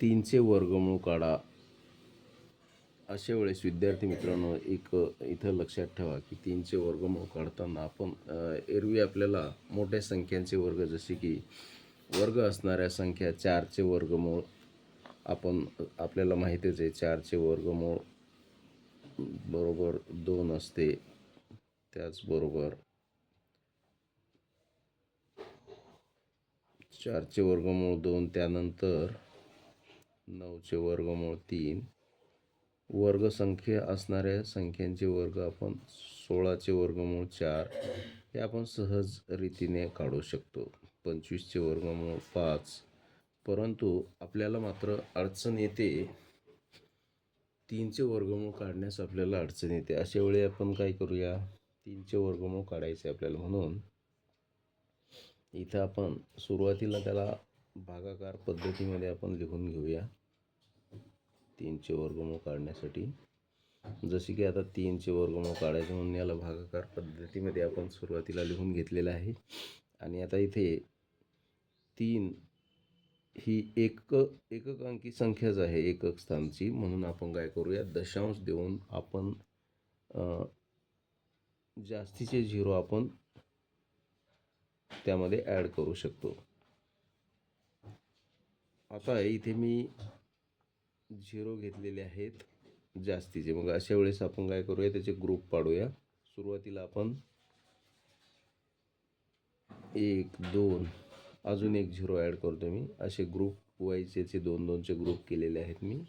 तीनचे वर्गमूळ काढा. अशा वेळेस विद्यार्थी मित्रांनो एक इथं लक्षात ठेवा की तीनचे वर्गमूळ काढताना आपण एरवी आपल्याला मोठ्या संख्यांचे वर्ग जसे की वर्ग असणाऱ्या संख्या चारचे वर्गमूळ आपण आपल्याला माहितीच आहे चारचे वर्गमूळ बरोबर दोन असते त्याचबरोबर चारचे वर्गमूळ दोन त्यानंतर नऊचे वर्गमूळ तीन. वर्गसंख्या असणाऱ्या संख्यांचे वर्ग आपण सोळाचे वर्गमूळ चार. हे आपण सहज रीतीने काढू शकतो. पंचवीसचे वर्गमूळ पाच. परंतु आपल्याला मात्र अडचण येते. तीनचे वर्गमूळ काढण्यास आपल्याला अडचण येते. अशा वेळी आपण काय करूया? तीनचे वर्गमूळ काढायचे आपल्याला म्हणून. इथं आपण सुरुवातीला त्याला भागाकार पद्धतीमध्ये आपण लिहून घेऊया. तीनचे वर्गमूळ काढण्यासाठी. जसे की आता तीनचे वर्गमूळ काढायचे म्हणून याला भागाकार पद्धतीमध्ये आपण सुरुवातीला लिहून घेतलेलं आहे. आणि आता इथे तीन ही एक एकक अंकी संख्याच आहे एकक स्थानची. म्हणून आपण काय करूया? दशांश देऊन आपण जास्तीचे झिरो आपण त्यामध्ये ॲड करू शकतो. आता इथे मी झिरो घेतलेले आहेत जास्तीचे. मग अशा वेळेस आपण काय करूया त्याचे ग्रुप पाडूया. सुरुवातीला आपण एक दोन अजून एक झिरो ॲड करतो मी. असे ग्रुप वायचेचे दोन दोनचे ग्रुप केलेले आहेत मी.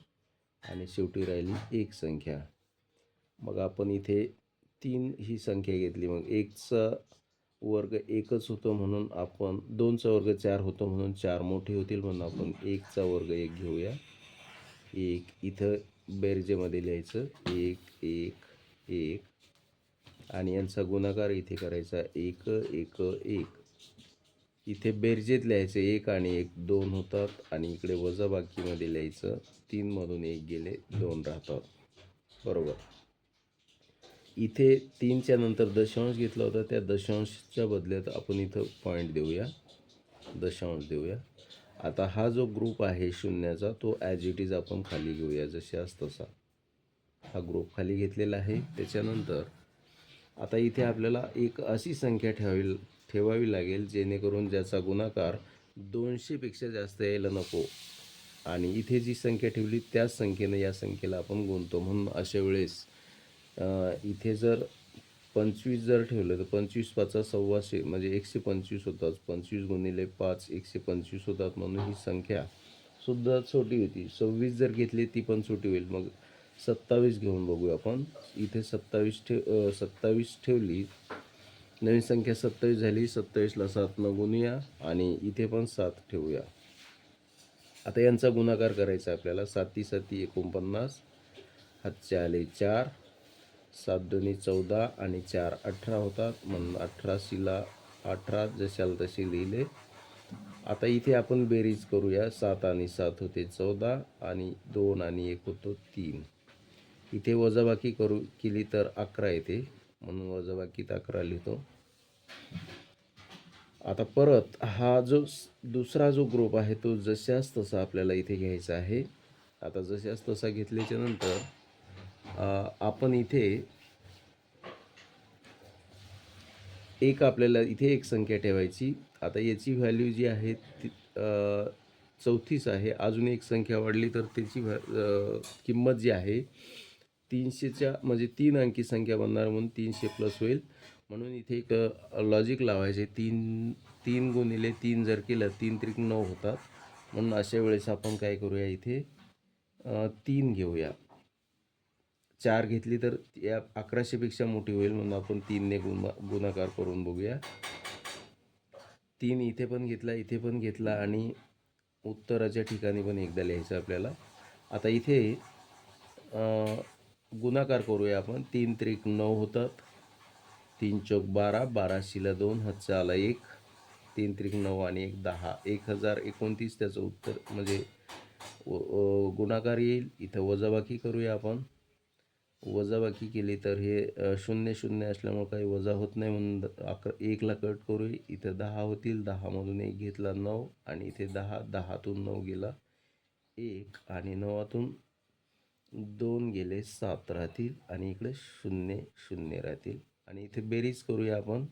आणि शेवटी राहिली एक संख्या. मग आपण इथे तीन ही संख्या घेतली. मग एकचा वर्ग एकच होतो म्हणून आपण दोनचा वर्ग चार होतो म्हणून चार मोठे होतील म्हणून आपण एकचा वर्ग एक घेऊया. एक इथं बेरजेमध्ये लिहायचं. एक एक एक. आणि यांचा गुणाकार इथे करायचा. एक एक एक. इथे बेरजेत लिहायचं. एक आणि एक दोन होतात. आणि इकडे वजाबाकीमध्ये लिहायचं. तीनमधून एक गेले दोन राहतात. बरोबर? इथे तीनच्या नंतर दशांश घेतला होता. त्या दशांशच्या बदल्यात आपण इथं पॉईंट देऊया. दशांश देऊया. आता हा जो ग्रुप आहे शून्याचा तो ॲज इट इज आपण खाली घेऊया. जशास तसा. हा ग्रुप खाली घेतलेला आहे. त्याच्यानंतर आता इथे आपल्याला एक अशी संख्या ठेवावी ठेवावी लागेल जेणेकरून ज्याचा गुणाकार दोनशेपेक्षा जास्त यायला नको. आणि इथे जी संख्या ठेवली त्याच संख्येनं या संख्येला आपण गुणतो. म्हणून अशा वेळेस इथे जर पंचवीस जर ठेवलं तर पंचवीस पाचा सव्वाशे म्हणजे एकशे पंचवीस होतात. पंचवीस गुणिले पाच एकशे पंचवीस होतात म्हणून ही संख्या सुद्धा छोटी होती. सव्वीस जर घेतली ती पण छोटी होईल. मग सत्तावीस घेऊन बघूया आपण. इथे सत्तावीस ठेव सत्तावीस ठेवली. नवीन संख्या सत्तावीस झाली. सत्तावीसला सात न गुणूया आणि इथे पण सात ठेवूया. आता यांचा गुणाकार करायचा आपल्याला. साती साती एकोणपन्नास हातचे आले चार सात दोन्ही चौदा आणि चार अठरा होतात. म्हणून अठराशीला अठरा जशाला तसे लिहिले. आता इथे आपण बेरीज करूया. सात आणि सात होते चौदा आणि दोन आणि एक होतो तीन. इथे वजाबाकी करू केली तर अकरा येते. म्हणून वजाबाकीत अकरा लिहितो. आता परत हा जो दुसरा जो ग्रुप आहे तो जशास तसा आपल्याला इथे घ्यायचा आहे. आता जशास तसा घेतल्याच्या नंतर आपण इथे एक आपल्याला इथे एक संख्या ठेवायची. आता याची व्हॅल्यू जी आहे ती चौथीच चौतीस आहे. अजून एक संख्या वाढली तर त्याची व्हॅ किंमत जी आहे तीनशेच्या म्हणजे तीन अंकी संख्या बनणार म्हणून तीनशे प्लस होईल. म्हणून इथे एक लॉजिक लावायचे. तीन तीन गुणिले तीन जर केलं तीन त्रिक नऊ होतात. म्हणून अशा वेळेस आपण काय करूया इथे? तीन घेऊया. चार घेतली तर या अकराशेपेक्षा मोठी होईल म्हणून आपण तीनने गुणा गुणाकार करून बघूया. तीन इथे पण घेतला इथे पण घेतला आणि उत्तराच्या ठिकाणी पण एकदा लिहायचं आपल्याला. आता इथे गुणाकार करूया आपण. तीन त्रिक नऊ होतात. तीन चौक बारा बाराशीला दोन हातचा आला एक. तीन त्रिक नऊ आणि एक दहा. एक हजार एकोणतीस त्याचं उत्तर म्हणजे व- गुणाकार येईल. इथं वजाबाकी करूया आपण. वजाबाकी केली तर हे शून्य शून्य असल्यामुळे काही वजा होत नाही म्हणून अकरा एकला कट करू इथं दहा होतील. दहामधून एक घेतला नऊ आणि इथे दहा दहातून नऊ गेला एक आणि नवातून दोन गेले सात राहतील आणि इकडे शून्य शून्य राहतील. आणि इथे बेरीज करूया आपण.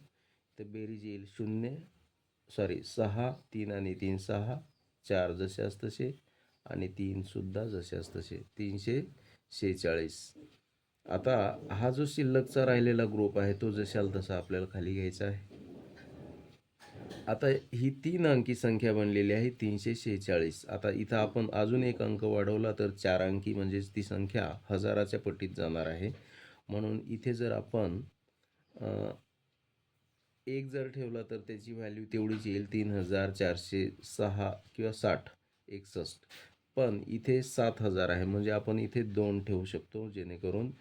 तर बेरीज येईल शून्य सॉरी सहा तीन आणि तीन सहा चार जशास तसे आणि तीनसुद्धा जशास तसे तीनशे शेहेचाळीस. आता हा जो शिल्लकचा राहिलेला ग्रुप आहे तो जशाल तसा आपल्याला खाली घ्यायचा आहे. आता ही तीन अंकी संख्या बनलेली आहे तीनशे शेहेचाळीस. आता इथं आपण अजून एक अंक वाढवला तर चार अंकी म्हणजेच ती संख्या हजाराच्या पट्टीत जाणार आहे. म्हणून इथे जर आपण एक जर ठेवला तर त्याची व्हॅल्यू तेवढीच येईल तीन हजार चारशे सहा किंवा साठ एकसष्ट. पण इथे सात हजार आहे म्हणजे आपण इथे दोन ठेवू शकतो जेणेकरून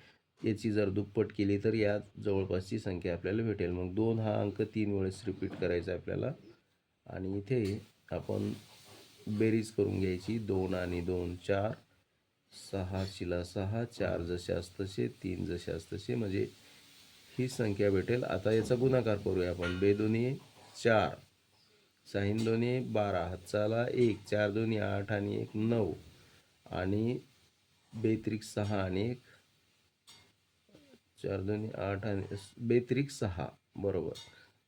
याची जर दुप्पट केली तर या जवळपासची संख्या आपल्याला भेटेल. मग दोन हा अंक तीन वेळेस रिपीट करायचा आहे आपल्याला. आणि इथे आपण बेरीज करून घ्यायची. दोन आणि दोन चार. सहा शिला सहा चार जशास तसे तीन जशास तसे. म्हणजे ही संख्या भेटेल. आता याचा गुणाकार करूया आपण. बे दोन्ही चार. साईन दोन्ही बारा. हातचाला एक. चार दोन्ही आठ आणि एक नऊ. आणि बेत्रिक सहा आणि एक. चार दोन्ही आठ आणि बेत्रिक सहा. बरोबर.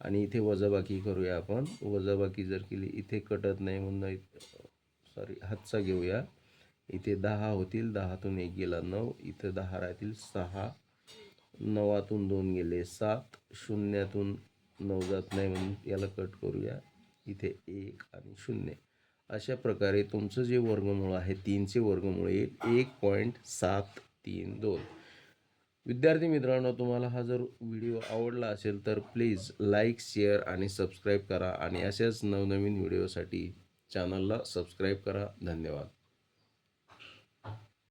आणि इथे वजाबाकी करूया आपण. वजाबाकी जर केली इथे कटत नाही म्हणून सॉरी हातचा घेऊया. इथे दहा होतील. दहातून एक गेला नऊ. इथे दहा राहतील सहा. नवातून दोन गेले सात. शून्यातून नऊ जात नाही म्हणून याला कट करूया. इथे एक आणि शून्य. अशा प्रकारे तुमचं जे वर्गमूळ आहे तीनचे वर्गमूळ येईल एक पॉईंट सात तीन दोन. विद्यार्थी मित्रांनो तुम्हाला हा जर व्हिडिओ आवडला असेल तर प्लीज लाईक शेअर आणि सबस्क्राईब करा आणि अशाच नवनवीन व्हिडिओसाठी चॅनलला सबस्क्राईब करा. धन्यवाद.